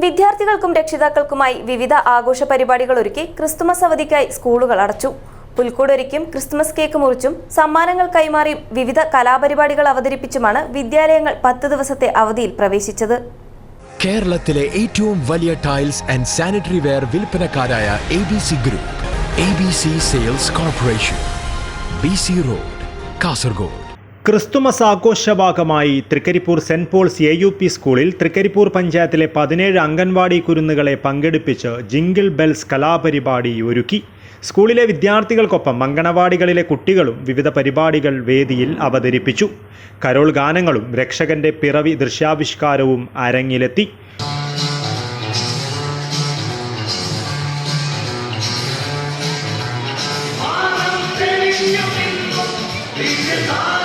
വിദ്യാർത്ഥികൾക്കും രക്ഷിതാക്കൾക്കുമായി വിവിധ ആഘോഷ പരിപാടികൾ ഒരുക്കി ക്രിസ്തുമസ് അവധിക്കായി സ്കൂളുകൾ അടച്ചു. പുൽക്കൂടൊരുക്കും ക്രിസ്തുമസ് കേക്ക് മുറിച്ചും സമ്മാനങ്ങൾ കൈമാറിയും വിവിധ കലാപരിപാടികൾ അവതരിപ്പിച്ചുമാണ് വിദ്യാലയങ്ങൾ പത്ത് ദിവസത്തെ അവധിയിൽ പ്രവേശിച്ചത്. കേരളത്തിലെ ഏറ്റവും വലിയ tiles and sanitary ware വിൽപ്പനക്കാരായ A B C group A B C sales corporation B C road Kasaragod. Christmas ആഘോഷഭാഗമായി Thrikaripur Saint Paul's A U P സ്കൂളിൽ തൃക്കരിപ്പൂർ പഞ്ചായത്തിലെ പതിനേഴ് അംഗൻവാടി കുരുന്നുകളെ പങ്കെടുപ്പിച്ച് ജിംഗിൾ ബെൽസ് കലാപരിപാടി ഒരുക്കി. സ്കൂളിലെ വിദ്യാർത്ഥികൾക്കൊപ്പം അങ്കണവാടികളിലെ കുട്ടികളും വിവിധ പരിപാടികൾ വേദിയിൽ അവതരിപ്പിച്ചു. കരോൾ ഗാനങ്ങളും രക്ഷകന്റെ പിറവി ദൃശ്യാവിഷ്കാരവും അരങ്ങിലെത്തി. Yeah.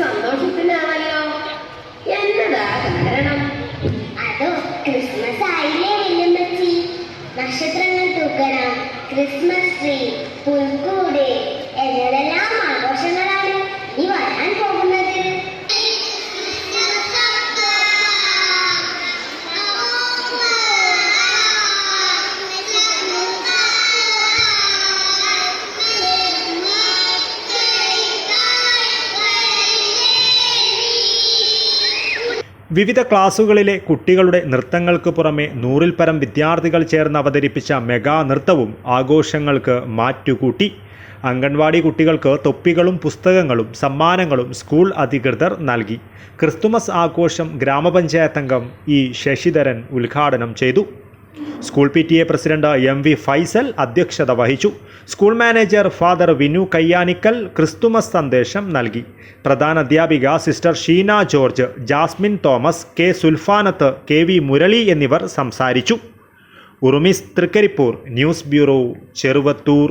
സന്തോഷത്തിലാണല്ലോ. ക്രിസ്മസ് ക്രിസ്മസ് ട്രീ പുൽക്കൂട് എന്നതെല്ലാം ആഘോഷങ്ങളാണ് വിവിധ ക്ലാസുകളിലെ കുട്ടികളുടെ നൃത്തങ്ങൾക്ക് പുറമെ നൂറിൽ പരം വിദ്യാർത്ഥികൾ ചേർന്ന് അവതരിപ്പിച്ച മെഗാ നൃത്തവും ആഘോഷങ്ങൾക്ക് മാറ്റുകൂട്ടി. അംഗൻവാടി കുട്ടികൾക്ക് തൊപ്പികളും പുസ്തകങ്ങളും സമ്മാനങ്ങളും സ്കൂൾ അധികൃതർ നൽകി. ക്രിസ്തുമസ് ആഘോഷം ഗ്രാമപഞ്ചായത്തംഗം ഇ ശശിധരൻ ഉദ്ഘാടനം ചെയ്തു. School P T A president M V Faisal അധ്യക്ഷത വഹിച്ചു. School manager father Vinu Kayyanikkal Christmas സന്ദേശം നൽകി. പ്രധാന അധ്യാപിക sister Sheena George Jasmine Thomas K Sulfanath K V Murali എന്നിവർ സംസാരിച്ചു. Urumis Thrikaripur news bureau Cheruvathur.